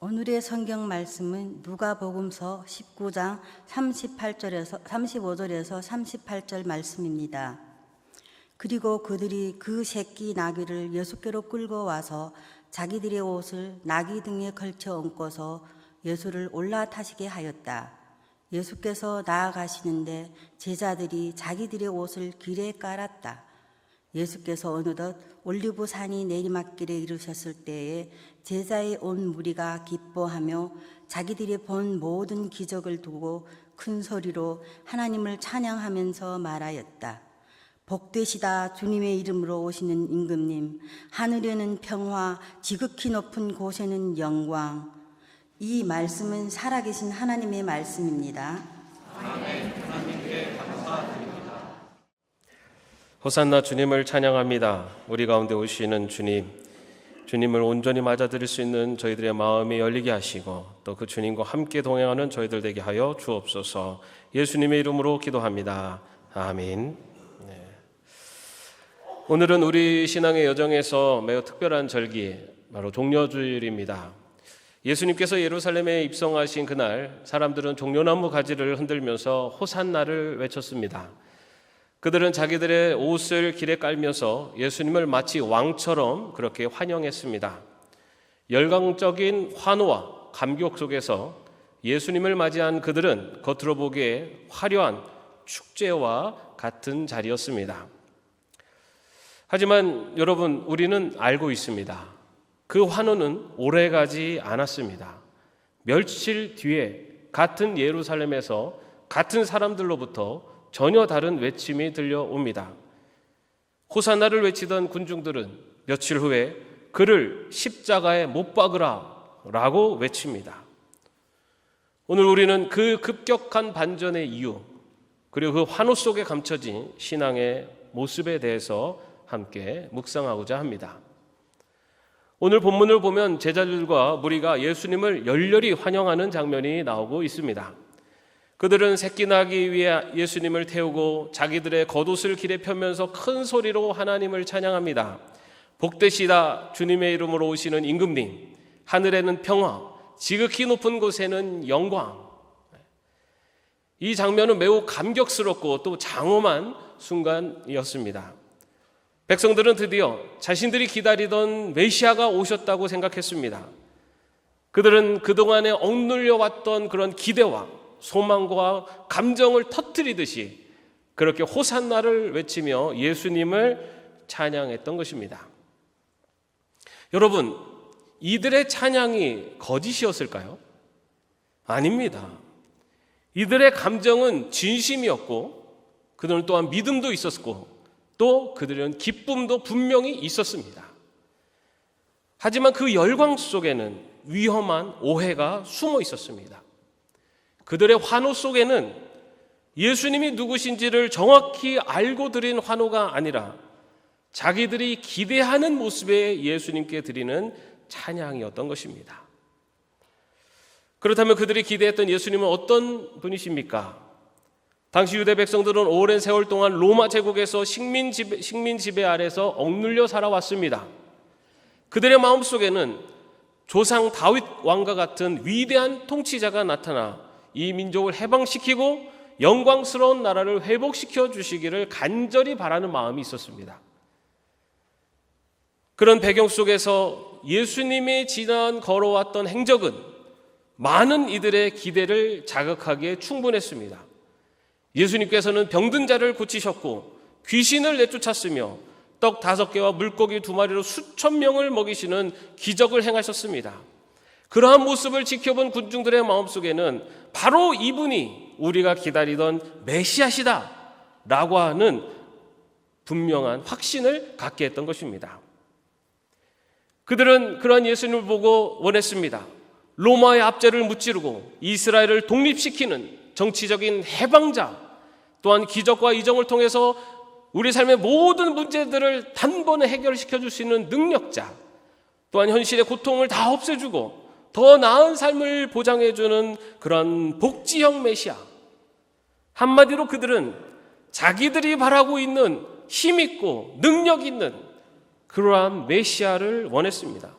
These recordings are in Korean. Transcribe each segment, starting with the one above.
오늘의 성경 말씀은 누가복음서 19장 38절에서 35절에서 38절 말씀입니다. 그리고 그들이 그 새끼 나귀를 예수께로 끌고 와서 자기들의 옷을 나귀 등에 걸쳐 얹고서 예수를 올라타시게 하였다. 예수께서 나아가시는데 제자들이 자기들의 옷을 길에 깔았다. 예수께서 어느덧 올리브 산이 내리막길에 이르셨을 때에 제자의 온 무리가 기뻐하며 자기들이 본 모든 기적을 두고 큰 소리로 하나님을 찬양하면서 말하였다. 복되시다 주님의 이름으로 오시는 임금님 하늘에는 평화 지극히 높은 곳에는 영광 이 말씀은 살아계신 하나님의 말씀입니다. 호산나 주님을 찬양합니다. 우리 가운데 오시는 주님, 주님을 온전히 맞아들일 수 있는 저희들의 마음이 열리게 하시고 또 그 주님과 함께 동행하는 저희들 되게 하여 주옵소서. 예수님의 이름으로 기도합니다. 아멘. 네. 오늘은 우리 신앙의 여정에서 매우 특별한 절기, 바로 종려주일입니다. 예수님께서 예루살렘에 입성하신 그날 사람들은 종려나무 가지를 흔들면서 호산나를 외쳤습니다. 그들은 자기들의 옷을 길에 깔면서 예수님을 마치 왕처럼 그렇게 환영했습니다. 열광적인 환호와 감격 속에서 예수님을 맞이한 그들은 겉으로 보기에 화려한 축제와 같은 자리였습니다. 하지만 여러분, 우리는 알고 있습니다. 그 환호는 오래 가지 않았습니다. 며칠 뒤에 같은 예루살렘에서 같은 사람들로부터 전혀 다른 외침이 들려옵니다. 호산나를 외치던 군중들은 며칠 후에 그를 십자가에 못 박으라 라고 외칩니다. 오늘 우리는 그 급격한 반전의 이유, 그리고 그 환호 속에 감춰진 신앙의 모습에 대해서 함께 묵상하고자 합니다. 오늘 본문을 보면 제자들과 무리가 예수님을 열렬히 환영하는 장면이 나오고 있습니다. 그들은 새끼 나기 위해 예수님을 태우고 자기들의 겉옷을 길에 펴면서 큰 소리로 하나님을 찬양합니다. 복되시다 주님의 이름으로 오시는 임금님 하늘에는 평화 지극히 높은 곳에는 영광 이 장면은 매우 감격스럽고 또 장엄한 순간이었습니다. 백성들은 드디어 자신들이 기다리던 메시아가 오셨다고 생각했습니다. 그들은 그동안에 억눌려 왔던 그런 기대와 소망과 감정을 터뜨리듯이 그렇게 호산나를 외치며 예수님을 찬양했던 것입니다. 여러분, 이들의 찬양이 거짓이었을까요? 아닙니다. 이들의 감정은 진심이었고 그들은 또한 믿음도 있었고 또 그들은 기쁨도 분명히 있었습니다. 하지만 그 열광 속에는 위험한 오해가 숨어 있었습니다. 그들의 환호 속에는 예수님이 누구신지를 정확히 알고 드린 환호가 아니라 자기들이 기대하는 모습의 예수님께 드리는 찬양이었던 것입니다. 그렇다면 그들이 기대했던 예수님은 어떤 분이십니까? 당시 유대 백성들은 오랜 세월 동안 로마 제국에서 식민 지배, 식민 지배 아래서 억눌려 살아왔습니다. 그들의 마음 속에는 조상 다윗 왕과 같은 위대한 통치자가 나타나 이 민족을 해방시키고 영광스러운 나라를 회복시켜 주시기를 간절히 바라는 마음이 있었습니다. 그런 배경 속에서 예수님이 지난 걸어왔던 행적은 많은 이들의 기대를 자극하기에 충분했습니다. 예수님께서는 병든 자를 고치셨고 귀신을 내쫓았으며 떡 다섯 개와 물고기 두 마리로 수천 명을 먹이시는 기적을 행하셨습니다. 그러한 모습을 지켜본 군중들의 마음속에는 바로 이분이 우리가 기다리던 메시아시다 라고 하는 분명한 확신을 갖게 했던 것입니다. 그들은 그러한 예수님을 보고 원했습니다. 로마의 압제를 무찌르고 이스라엘을 독립시키는 정치적인 해방자 또한 기적과 이정을 통해서 우리 삶의 모든 문제들을 단번에 해결시켜 줄 수 있는 능력자 또한 현실의 고통을 다 없애주고 더 나은 삶을 보장해주는 그런 복지형 메시아. 한마디로 그들은 자기들이 바라고 있는 힘있고 능력 있는 그러한 메시아를 원했습니다.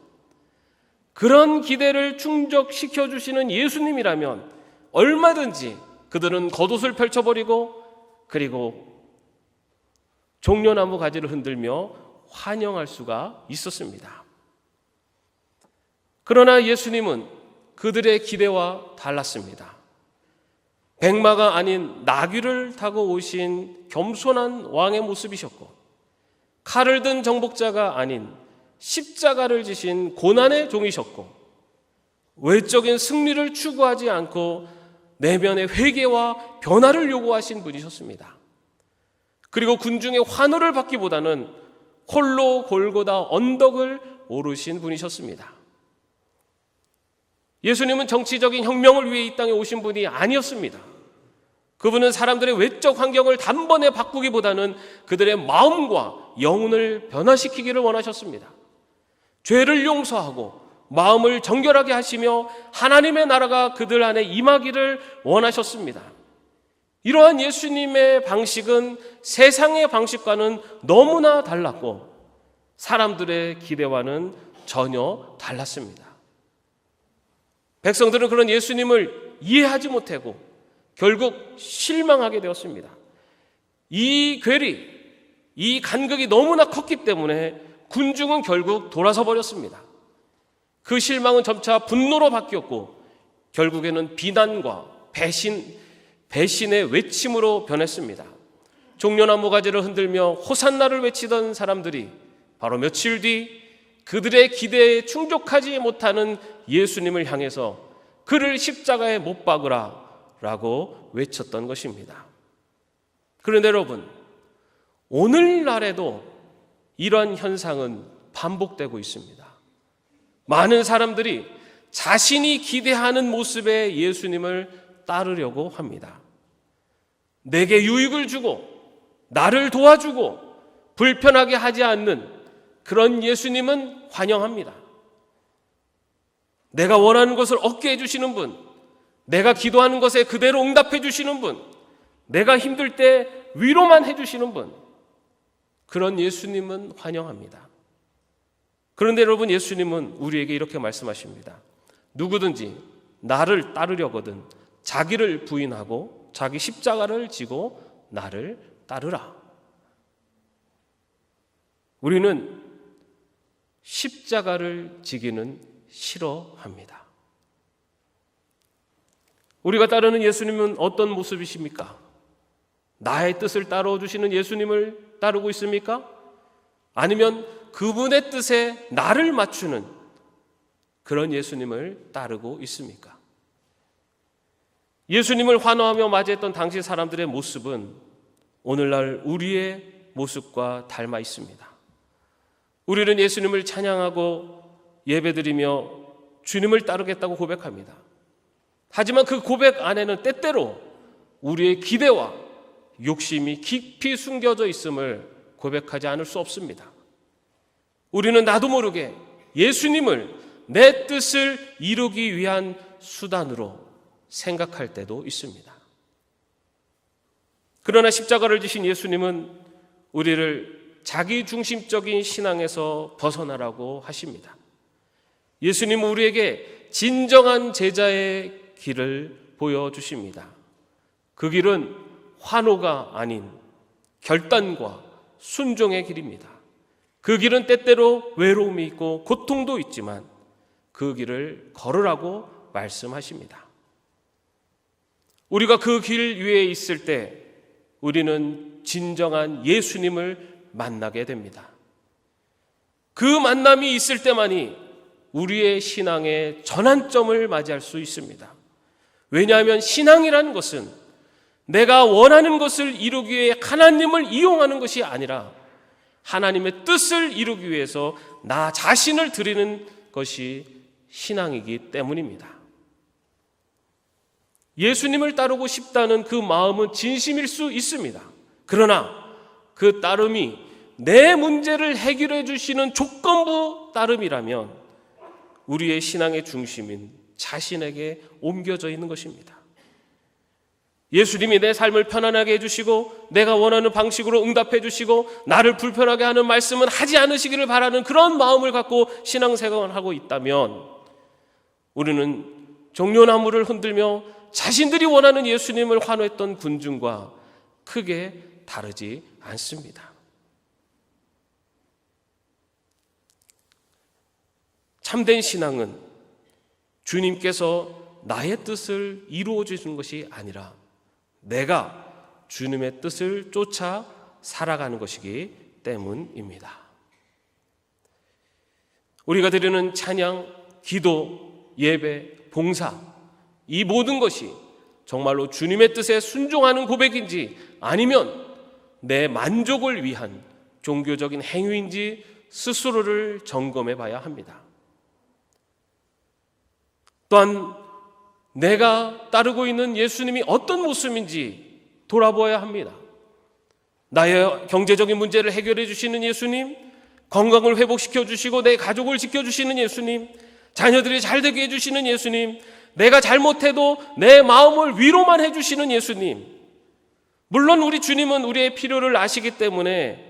그런 기대를 충족시켜 주시는 예수님이라면 얼마든지 그들은 겉옷을 펼쳐버리고 그리고 종려나무 가지를 흔들며 환영할 수가 있었습니다. 그러나 예수님은 그들의 기대와 달랐습니다. 백마가 아닌 나귀를 타고 오신 겸손한 왕의 모습이셨고 칼을 든 정복자가 아닌 십자가를 지신 고난의 종이셨고 외적인 승리를 추구하지 않고 내면의 회개와 변화를 요구하신 분이셨습니다. 그리고 군중의 환호를 받기보다는 홀로 골고다 언덕을 오르신 분이셨습니다. 예수님은 정치적인 혁명을 위해 이 땅에 오신 분이 아니었습니다. 그분은 사람들의 외적 환경을 단번에 바꾸기보다는 그들의 마음과 영혼을 변화시키기를 원하셨습니다. 죄를 용서하고 마음을 정결하게 하시며 하나님의 나라가 그들 안에 임하기를 원하셨습니다. 이러한 예수님의 방식은 세상의 방식과는 너무나 달랐고 사람들의 기대와는 전혀 달랐습니다. 백성들은 그런 예수님을 이해하지 못하고 결국 실망하게 되었습니다. 이 괴리, 이 간극이 너무나 컸기 때문에 군중은 결국 돌아서 버렸습니다. 그 실망은 점차 분노로 바뀌었고 결국에는 비난과 배신, 배신의 외침으로 변했습니다. 종려나무 가지를 흔들며 호산나를 외치던 사람들이 바로 며칠 뒤 그들의 기대에 충족하지 못하는 예수님을 향해서 그를 십자가에 못 박으라 라고 외쳤던 것입니다. 그런데 여러분, 오늘날에도 이러한 현상은 반복되고 있습니다. 많은 사람들이 자신이 기대하는 모습의 예수님을 따르려고 합니다. 내게 유익을 주고 나를 도와주고 불편하게 하지 않는 그런 예수님은 환영합니다. 내가 원하는 것을 얻게 해주시는 분, 내가 기도하는 것에 그대로 응답해 주시는 분, 내가 힘들 때 위로만 해주시는 분, 그런 예수님은 환영합니다. 그런데 여러분, 예수님은 우리에게 이렇게 말씀하십니다. 누구든지 나를 따르려거든 자기를 부인하고 자기 십자가를 지고 나를 따르라. 우리는 십자가를 지기는 싫어합니다. 우리가 따르는 예수님은 어떤 모습이십니까? 나의 뜻을 따라오 주시는 예수님을 따르고 있습니까? 아니면 그분의 뜻에 나를 맞추는 그런 예수님을 따르고 있습니까? 예수님을 환호하며 맞이했던 당시 사람들의 모습은 오늘날 우리의 모습과 닮아 있습니다. 우리는 예수님을 찬양하고 예배드리며 주님을 따르겠다고 고백합니다. 하지만 그 고백 안에는 때때로 우리의 기대와 욕심이 깊이 숨겨져 있음을 고백하지 않을 수 없습니다. 우리는 나도 모르게 예수님을 내 뜻을 이루기 위한 수단으로 생각할 때도 있습니다. 그러나 십자가를 지신 예수님은 우리를 자기 중심적인 신앙에서 벗어나라고 하십니다. 예수님은 우리에게 진정한 제자의 길을 보여주십니다. 그 길은 환호가 아닌 결단과 순종의 길입니다. 그 길은 때때로 외로움이 있고 고통도 있지만 그 길을 걸으라고 말씀하십니다. 우리가 그 길 위에 있을 때 우리는 진정한 예수님을 만나게 됩니다. 그 만남이 있을 때만이 우리의 신앙의 전환점을 맞이할 수 있습니다. 왜냐하면 신앙이라는 것은 내가 원하는 것을 이루기 위해 하나님을 이용하는 것이 아니라 하나님의 뜻을 이루기 위해서 나 자신을 드리는 것이 신앙이기 때문입니다. 예수님을 따르고 싶다는 그 마음은 진심일 수 있습니다. 그러나 그 따름이 내 문제를 해결해 주시는 조건부 따름이라면 우리의 신앙의 중심인 자신에게 옮겨져 있는 것입니다. 예수님이 내 삶을 편안하게 해주시고 내가 원하는 방식으로 응답해 주시고 나를 불편하게 하는 말씀은 하지 않으시기를 바라는 그런 마음을 갖고 신앙생활을 하고 있다면 우리는 종려나무를 흔들며 자신들이 원하는 예수님을 환호했던 군중과 크게 다르지 않습니다. 참된 신앙은 주님께서 나의 뜻을 이루어 주시는 것이 아니라 내가 주님의 뜻을 쫓아 살아가는 것이기 때문입니다. 우리가 드리는 찬양, 기도, 예배, 봉사, 이 모든 것이 정말로 주님의 뜻에 순종하는 고백인지 아니면 내 만족을 위한 종교적인 행위인지 스스로를 점검해 봐야 합니다. 또한 내가 따르고 있는 예수님이 어떤 모습인지 돌아보아야 합니다. 나의 경제적인 문제를 해결해 주시는 예수님, 건강을 회복시켜 주시고 내 가족을 지켜 주시는 예수님, 자녀들이 잘 되게 해 주시는 예수님, 내가 잘못해도 내 마음을 위로만 해 주시는 예수님. 물론 우리 주님은 우리의 필요를 아시기 때문에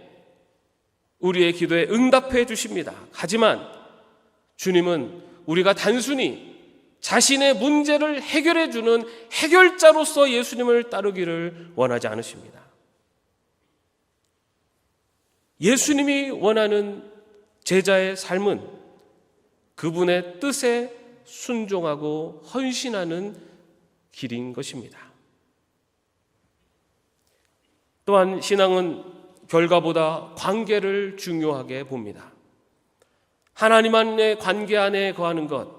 우리의 기도에 응답해 주십니다. 하지만 주님은 우리가 단순히 자신의 문제를 해결해 주는 해결자로서 예수님을 따르기를 원하지 않으십니다. 예수님이 원하는 제자의 삶은 그분의 뜻에 순종하고 헌신하는 길인 것입니다. 또한 신앙은 결과보다 관계를 중요하게 봅니다. 하나님만의 관계 안에 거하는 것,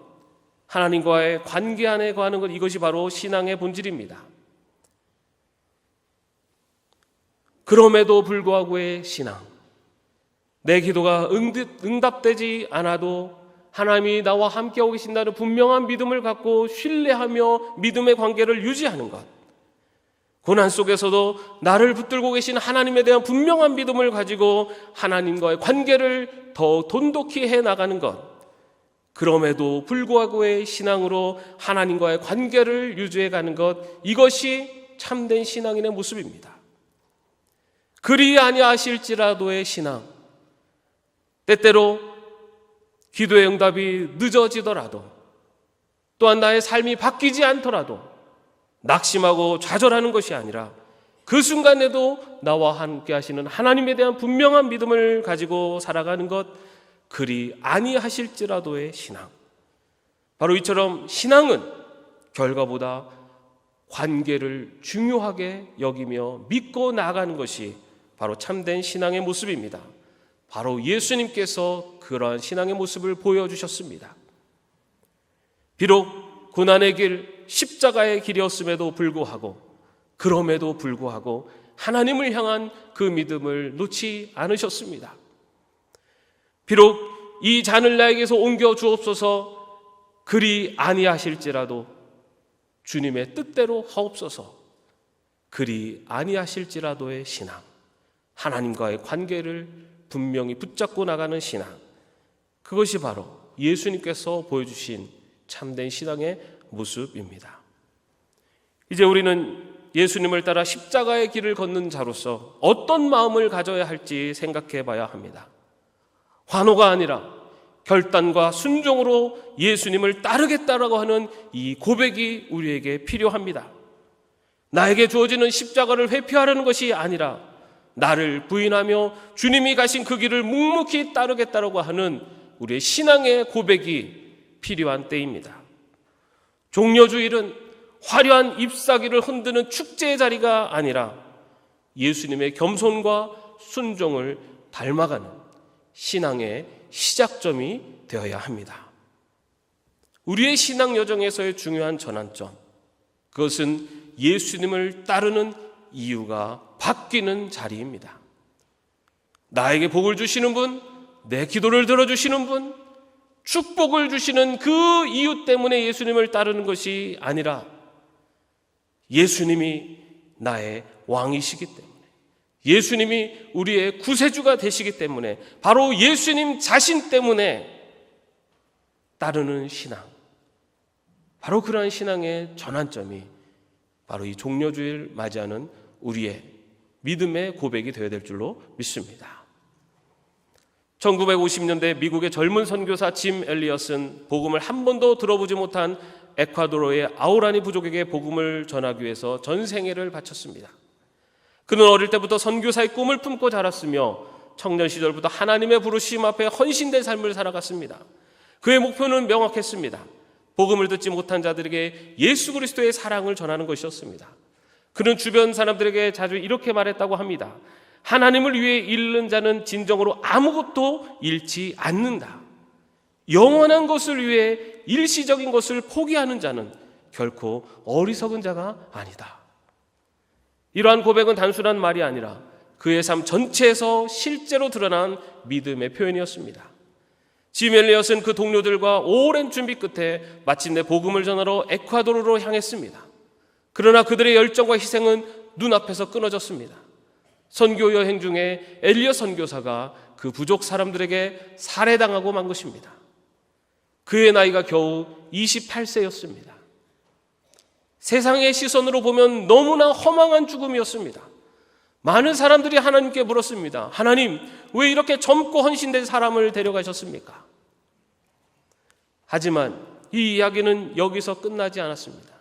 하나님과의 관계 안에 거하는 것, 이것이 바로 신앙의 본질입니다. 그럼에도 불구하고의 신앙. 내 기도가 응답되지 않아도 하나님이 나와 함께하고 계신다는 분명한 믿음을 갖고 신뢰하며 믿음의 관계를 유지하는 것. 고난 속에서도 나를 붙들고 계신 하나님에 대한 분명한 믿음을 가지고 하나님과의 관계를 더 돈독히 해 나가는 것. 그럼에도 불구하고의 신앙으로 하나님과의 관계를 유지해 가는 것. 이것이 참된 신앙인의 모습입니다. 그리 아니하실지라도의 신앙. 때때로 기도의 응답이 늦어지더라도 또한 나의 삶이 바뀌지 않더라도 낙심하고 좌절하는 것이 아니라 그 순간에도 나와 함께 하시는 하나님에 대한 분명한 믿음을 가지고 살아가는 것 그리 아니하실지라도의 신앙. 바로 이처럼 신앙은 결과보다 관계를 중요하게 여기며 믿고 나아가는 것이 바로 참된 신앙의 모습입니다. 바로 예수님께서 그러한 신앙의 모습을 보여주셨습니다. 비록 고난의 길, 십자가의 길이었음에도 불구하고, 그럼에도 불구하고 하나님을 향한 그 믿음을 놓지 않으셨습니다. 비록 이 잔을 나에게서 옮겨 주옵소서 그리 아니하실지라도 주님의 뜻대로 하옵소서 그리 아니하실지라도의 신앙, 하나님과의 관계를 분명히 붙잡고 나가는 신앙. 그것이 바로 예수님께서 보여주신 참된 신앙의 모습입니다. 이제 우리는 예수님을 따라 십자가의 길을 걷는 자로서 어떤 마음을 가져야 할지 생각해 봐야 합니다. 환호가 아니라 결단과 순종으로 예수님을 따르겠다라고 하는 이 고백이 우리에게 필요합니다. 나에게 주어지는 십자가를 회피하려는 것이 아니라 나를 부인하며 주님이 가신 그 길을 묵묵히 따르겠다라고 하는 우리의 신앙의 고백이 필요한 때입니다. 종려주일은 화려한 잎사귀를 흔드는 축제의 자리가 아니라 예수님의 겸손과 순종을 닮아가는 신앙의 시작점이 되어야 합니다. 우리의 신앙 여정에서의 중요한 전환점, 그것은 예수님을 따르는 이유가 바뀌는 자리입니다. 나에게 복을 주시는 분, 내 기도를 들어주시는 분, 축복을 주시는 그 이유 때문에 예수님을 따르는 것이 아니라 예수님이 나의 왕이시기 때문에 예수님이 우리의 구세주가 되시기 때문에 바로 예수님 자신 때문에 따르는 신앙. 바로 그러한 신앙의 전환점이 바로 이 종려주일 맞이하는 우리의 믿음의 고백이 되어야 될 줄로 믿습니다. 1950년대 미국의 젊은 선교사 짐 엘리엇은 복음을 한 번도 들어보지 못한 에콰도르의 아우라니 부족에게 복음을 전하기 위해서 전생애를 바쳤습니다. 그는 어릴 때부터 선교사의 꿈을 품고 자랐으며 청년 시절부터 하나님의 부르심 앞에 헌신된 삶을 살아갔습니다. 그의 목표는 명확했습니다. 복음을 듣지 못한 자들에게 예수 그리스도의 사랑을 전하는 것이었습니다. 그는 주변 사람들에게 자주 이렇게 말했다고 합니다. 하나님을 위해 잃는 자는 진정으로 아무것도 잃지 않는다. 영원한 것을 위해 일시적인 것을 포기하는 자는 결코 어리석은 자가 아니다. 이러한 고백은 단순한 말이 아니라 그의 삶 전체에서 실제로 드러난 믿음의 표현이었습니다. 지멜리엇은 그 동료들과 오랜 준비 끝에 마침내 복음을 전하러 에콰도르로 향했습니다. 그러나 그들의 열정과 희생은 눈앞에서 끊어졌습니다. 선교 여행 중에 엘리어 선교사가 그 부족 사람들에게 살해당하고 만 것입니다. 그의 나이가 겨우 28세였습니다. 세상의 시선으로 보면 너무나 허망한 죽음이었습니다. 많은 사람들이 하나님께 물었습니다. 하나님, 왜 이렇게 젊고 헌신된 사람을 데려가셨습니까? 하지만 이 이야기는 여기서 끝나지 않았습니다.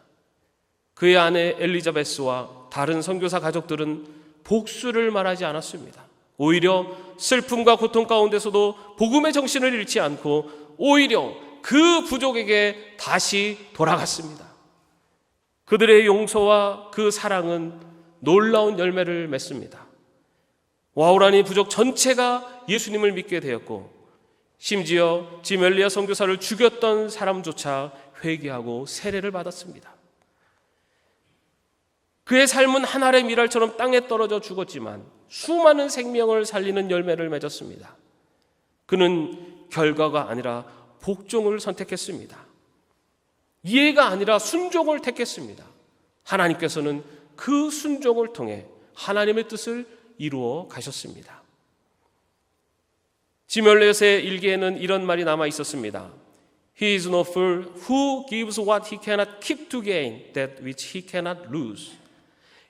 그의 아내 엘리자베스와 다른 선교사 가족들은 복수를 말하지 않았습니다. 오히려 슬픔과 고통 가운데서도 복음의 정신을 잃지 않고 오히려 그 부족에게 다시 돌아갔습니다. 그들의 용서와 그 사랑은 놀라운 열매를 맺습니다. 와우라니 부족 전체가 예수님을 믿게 되었고 심지어 지멜리아 선교사를 죽였던 사람조차 회개하고 세례를 받았습니다. 그의 삶은 한 알의 미랄처럼 땅에 떨어져 죽었지만 수많은 생명을 살리는 열매를 맺었습니다. 그는 결과가 아니라 복종을 선택했습니다. 이해가 아니라 순종을 택했습니다. 하나님께서는 그 순종을 통해 하나님의 뜻을 이루어 가셨습니다. 지멜렛의 일기에는 이런 말이 남아 있었습니다. He is no fool who gives what he cannot keep to gain that which he cannot lose.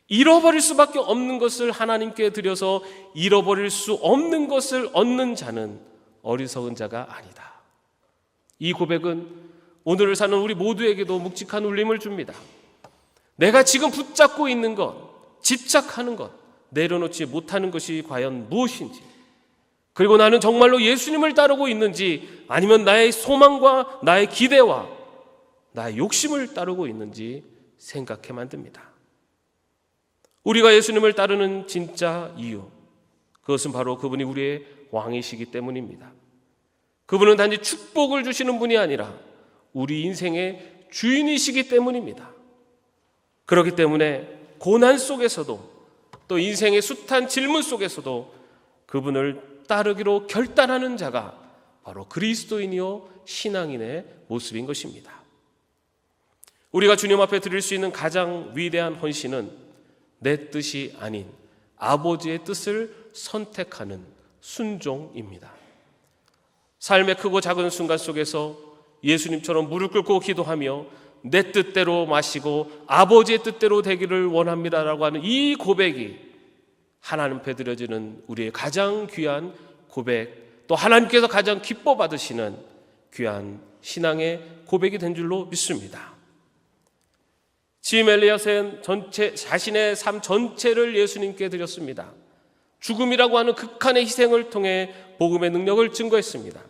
잃어버릴 수밖에 없는 것을 하나님께 드려서 잃어버릴 수 없는 것을 얻는 자는 어리석은 자가 아니다. 이 고백은 오늘을 사는 우리 모두에게도 묵직한 울림을 줍니다. 내가 지금 붙잡고 있는 것, 집착하는 것, 내려놓지 못하는 것이 과연 무엇인지, 그리고 나는 정말로 예수님을 따르고 있는지, 아니면 나의 소망과 나의 기대와 나의 욕심을 따르고 있는지 생각해 만듭니다. 우리가 예수님을 따르는 진짜 이유, 그것은 바로 그분이 우리의 왕이시기 때문입니다. 그분은 단지 축복을 주시는 분이 아니라 우리 인생의 주인이시기 때문입니다. 그렇기 때문에 고난 속에서도 또 인생의 숱한 질문 속에서도 그분을 따르기로 결단하는 자가 바로 그리스도인이요 신앙인의 모습인 것입니다. 우리가 주님 앞에 드릴 수 있는 가장 위대한 헌신은 내 뜻이 아닌 아버지의 뜻을 선택하는 순종입니다. 삶의 크고 작은 순간 속에서 예수님처럼 무릎 꿇고 기도하며 내 뜻대로 마시고 아버지의 뜻대로 되기를 원합니다라고 하는 이 고백이 하나님 앞에 드려지는 우리의 가장 귀한 고백 또 하나님께서 가장 기뻐 받으시는 귀한 신앙의 고백이 된 줄로 믿습니다. 짐 엘리엇은 전체 자신의 삶 전체를 예수님께 드렸습니다. 죽음이라고 하는 극한의 희생을 통해 복음의 능력을 증거했습니다.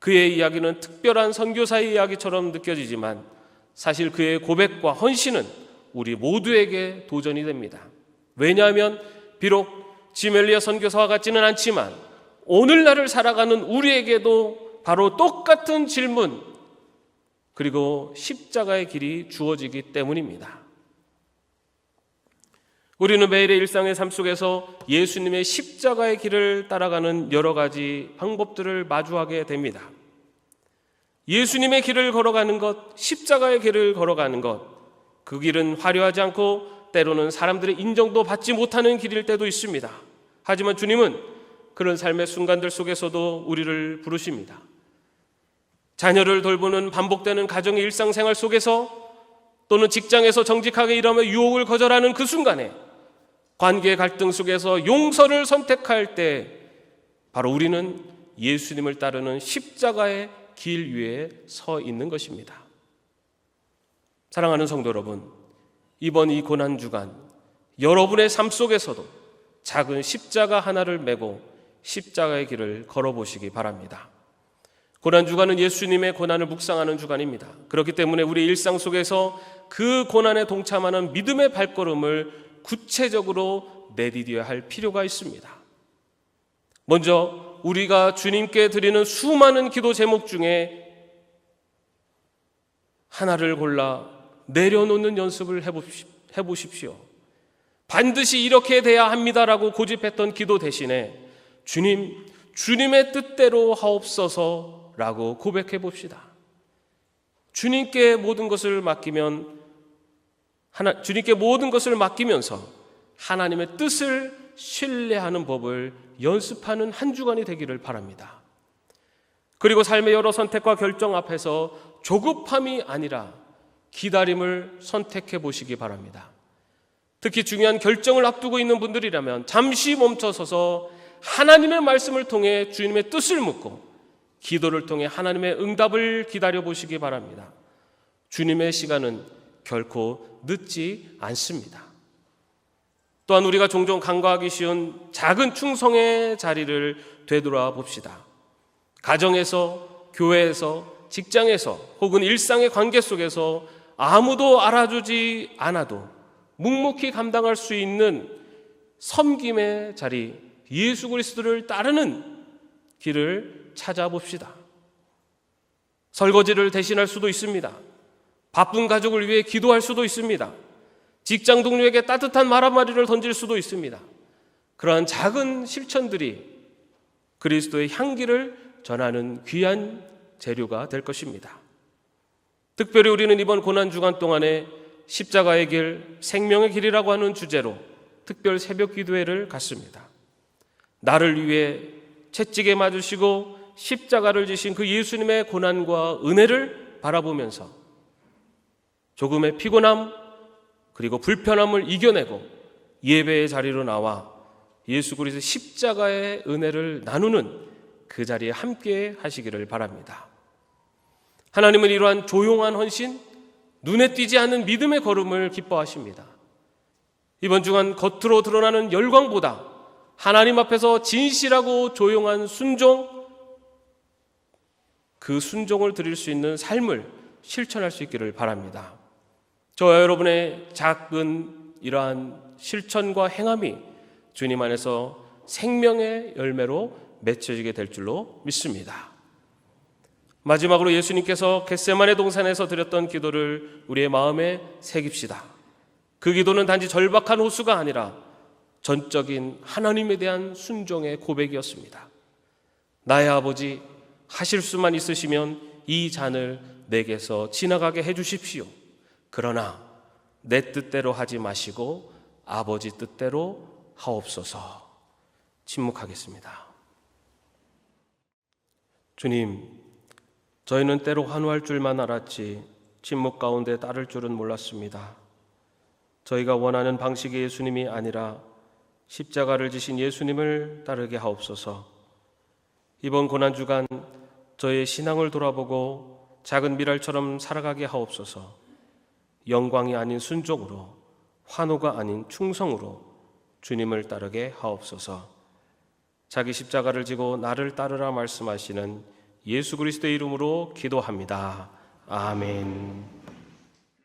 그의 이야기는 특별한 선교사의 이야기처럼 느껴지지만 사실 그의 고백과 헌신은 우리 모두에게 도전이 됩니다. 왜냐하면 비록 지멜리아 선교사와 같지는 않지만 오늘날을 살아가는 우리에게도 바로 똑같은 질문 그리고 십자가의 길이 주어지기 때문입니다. 우리는 매일의 일상의 삶 속에서 예수님의 십자가의 길을 따라가는 여러 가지 방법들을 마주하게 됩니다. 예수님의 길을 걸어가는 것, 십자가의 길을 걸어가는 것, 그 길은 화려하지 않고 때로는 사람들의 인정도 받지 못하는 길일 때도 있습니다. 하지만 주님은 그런 삶의 순간들 속에서도 우리를 부르십니다. 자녀를 돌보는 반복되는 가정의 일상생활 속에서 또는 직장에서 정직하게 일하며 유혹을 거절하는 그 순간에 관계 갈등 속에서 용서를 선택할 때 바로 우리는 예수님을 따르는 십자가의 길 위에 서 있는 것입니다. 사랑하는 성도 여러분, 이번 이 고난 주간 여러분의 삶 속에서도 작은 십자가 하나를 메고 십자가의 길을 걸어보시기 바랍니다. 고난 주간은 예수님의 고난을 묵상하는 주간입니다. 그렇기 때문에 우리 일상 속에서 그 고난에 동참하는 믿음의 발걸음을 구체적으로 내디뎌야 할 필요가 있습니다. 먼저 우리가 주님께 드리는 수많은 기도 제목 중에 하나를 골라 내려놓는 연습을 해보십시오. 반드시 이렇게 돼야 합니다라고 고집했던 기도 대신에 주님, 주님의 뜻대로 하옵소서 라고 고백해 봅시다. 주님께 모든 것을 맡기면 하나, 주님께 모든 것을 맡기면서 하나님의 뜻을 신뢰하는 법을 연습하는 한 주간이 되기를 바랍니다. 그리고 삶의 여러 선택과 결정 앞에서 조급함이 아니라 기다림을 선택해 보시기 바랍니다. 특히 중요한 결정을 앞두고 있는 분들이라면 잠시 멈춰서서 하나님의 말씀을 통해 주님의 뜻을 묻고 기도를 통해 하나님의 응답을 기다려 보시기 바랍니다. 주님의 시간은 결코 늦지 않습니다. 또한 우리가 종종 간과하기 쉬운 작은 충성의 자리를 되돌아 봅시다. 가정에서, 교회에서, 직장에서 혹은 일상의 관계 속에서 아무도 알아주지 않아도 묵묵히 감당할 수 있는 섬김의 자리, 예수 그리스도를 따르는 길을 찾아봅시다. 설거지를 대신할 수도 있습니다. 바쁜 가족을 위해 기도할 수도 있습니다. 직장 동료에게 따뜻한 말 한마디를 던질 수도 있습니다. 그러한 작은 실천들이 그리스도의 향기를 전하는 귀한 재료가 될 것입니다. 특별히 우리는 이번 고난 주간 동안에 십자가의 길, 생명의 길이라고 하는 주제로 특별 새벽 기도회를 갖습니다. 나를 위해 채찍에 맞으시고 십자가를 지신 그 예수님의 고난과 은혜를 바라보면서 조금의 피곤함 그리고 불편함을 이겨내고 예배의 자리로 나와 예수 그리스도 십자가의 은혜를 나누는 그 자리에 함께 하시기를 바랍니다. 하나님은 이러한 조용한 헌신, 눈에 띄지 않는 믿음의 걸음을 기뻐하십니다. 이번 주간 겉으로 드러나는 열광보다 하나님 앞에서 진실하고 조용한 순종, 그 순종을 드릴 수 있는 삶을 실천할 수 있기를 바랍니다. 저와 여러분의 작은 이러한 실천과 행함이 주님 안에서 생명의 열매로 맺혀지게 될 줄로 믿습니다. 마지막으로 예수님께서 겟세만의 동산에서 드렸던 기도를 우리의 마음에 새깁시다. 그 기도는 단지 절박한 호수가 아니라 전적인 하나님에 대한 순종의 고백이었습니다. 나의 아버지 하실 수만 있으시면 이 잔을 내게서 지나가게 해 주십시오. 그러나 내 뜻대로 하지 마시고 아버지 뜻대로 하옵소서. 침묵하겠습니다. 주님, 저희는 때로 환호할 줄만 알았지 침묵 가운데 따를 줄은 몰랐습니다. 저희가 원하는 방식의 예수님이 아니라 십자가를 지신 예수님을 따르게 하옵소서. 이번 고난 주간 저의 신앙을 돌아보고 작은 미랄처럼 살아가게 하옵소서. 영광이 아닌 순종으로 환호가 아닌 충성으로 주님을 따르게 하옵소서. 자기 십자가를 지고 나를 따르라 말씀하시는 예수 그리스도의 이름으로 기도합니다. 아멘.